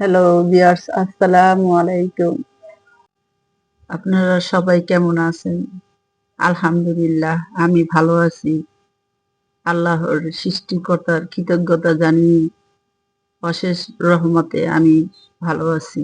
Hello বিয়ার্স আসসালামু আলাইকুম। আপনারা সবাই কেমন আছেন? আলহামদুলিল্লাহ, আমি ভালো আছি। আল্লাহর সৃষ্টিকর্তার কৃতজ্ঞতা জানিয়ে অশেষ রহমতে আমি ভালো আছি।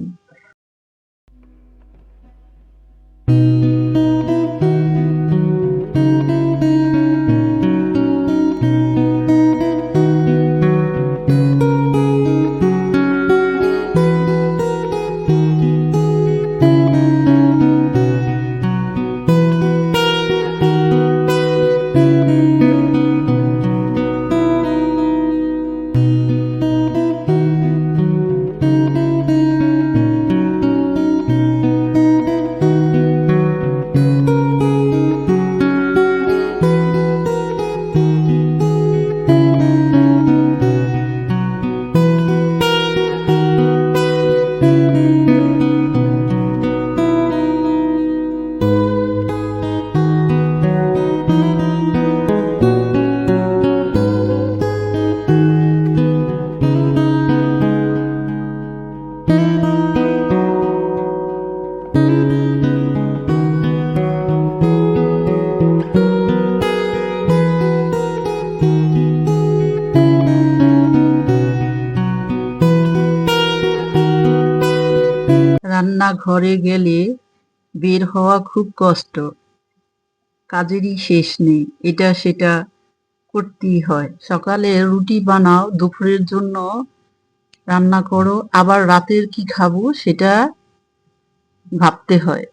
রান্নাঘরে গেলে বের হওয়া খুব কষ্ট। কাজেরই শেষ নেই, এটা সেটা করতেই হয়। সকালে রুটি বানাও, দুপুরের জন্য রান্না করো, আবার রাতের কি খাব সেটা ভাবতে হয়।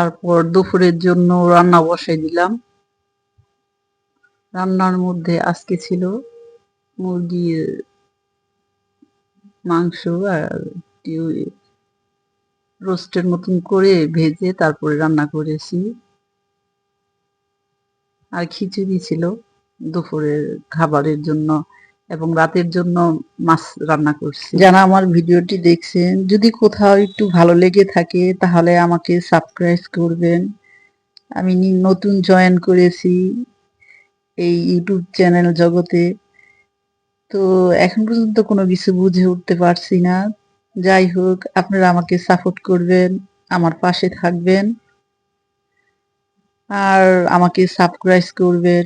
তারপর দুপুরের জন্য রান্না বসাই দিলাম। রান্নার মধ্যে আজকে ছিল মুরগির মাংস আর রোস্টের মতন করে ভেজে তারপরে রান্না করেছি। আর খিচুড়ি ছিল দুপুরের খাবারের জন্য। এবং রাতের জন্য মাছ রান্না করছি। যারা আমার ভিডিওটি দেখছেন, যদি কোথাও একটু ভালো লেগে থাকে, তাহলে আমাকে সাবস্ক্রাইব করবেন। আমি নতুন জয়েন করেছি এই ইউটিউব চ্যানেল জগতে। তো এখন পর্যন্ত কোনো কিছু বুঝে উঠতে পারছি না। যাই হোক, আপনারা আমাকে সাপোর্ট করবেন, আমার পাশে থাকবেন। আর আমাকে সাবস্ক্রাইব করবেন।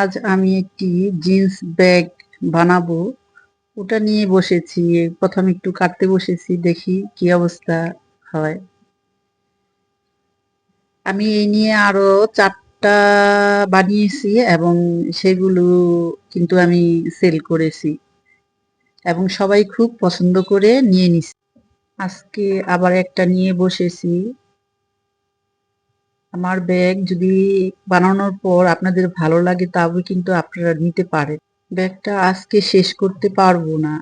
আজ আমি একটি জিন্স ব্যাগ বানাবো। ওটা নিয়ে বসেছি, প্রথম একটু কাটতে বসেছি, দেখি কি অবস্থা হয়। আমি এই নিয়ে আরও চারটা বানিয়েছি এবং সেগুলো কিন্তু আমি সেল করেছি এবং সবাই খুব পছন্দ করে নিয়ে নিছে। আজকে আবার একটা নিয়ে বসেছি। আমার ব্যাগ যদি বানানোর পর আপনাদের ভালো লাগে তবে কিন্তু আপনারা নিতে পারেন। ব্যাগটা আজকে শেষ করতে পারব না।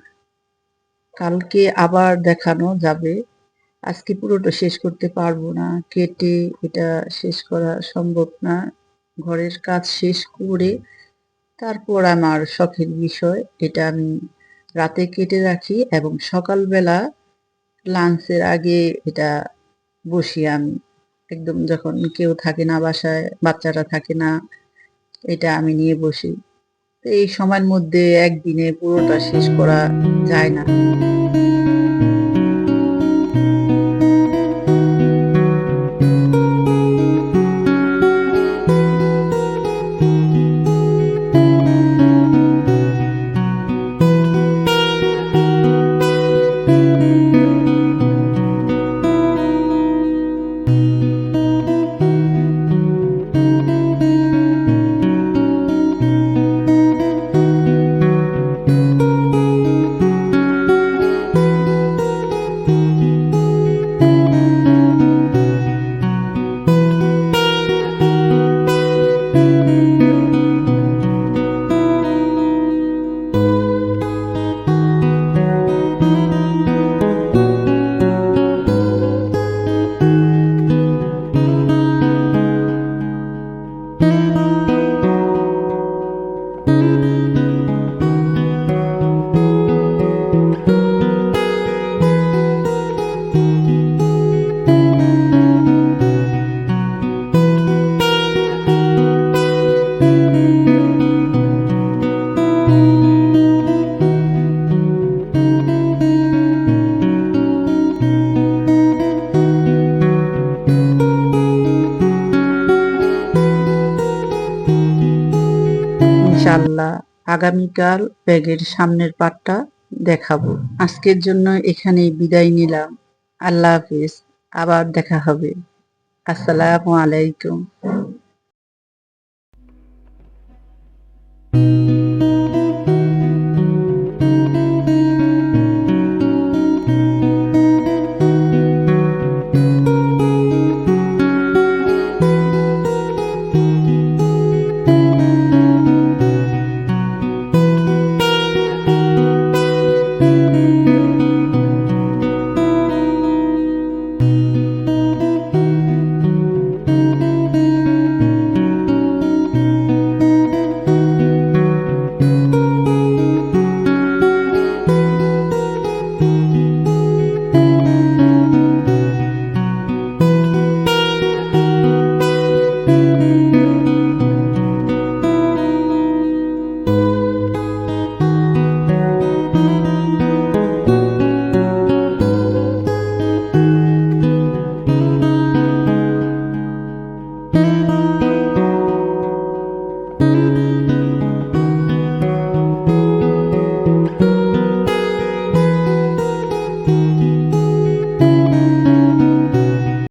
কালকে আবার দেখানো যাবে। আজকে পুরোটা শেষ করতে পারব না। কেটে এটা শেষ করা সম্ভব না। ঘরের কাজ শেষ করে তারপর আমার শখের বিষয়, এটা আমি রাতে কেটে রাখি এবং সকালবেলা লাঞ্চের আগে এটা বসি আমি একদম যখন কেউ থাকে না বাসায়, বাচ্চারা থাকে না, এটা আমি নিয়ে বসি। এই সময়ের মধ্যে একদিনে পুরোটা শেষ করা যায় না। ইনশাল্লাহ আগামীকাল ব্যাগের সামনের পাটটা দেখাবো। আজকের জন্য এখানেই বিদায় নিলাম। আল্লাহ হাফিজ, আবার দেখা হবে। আসসালামু আলাইকুম।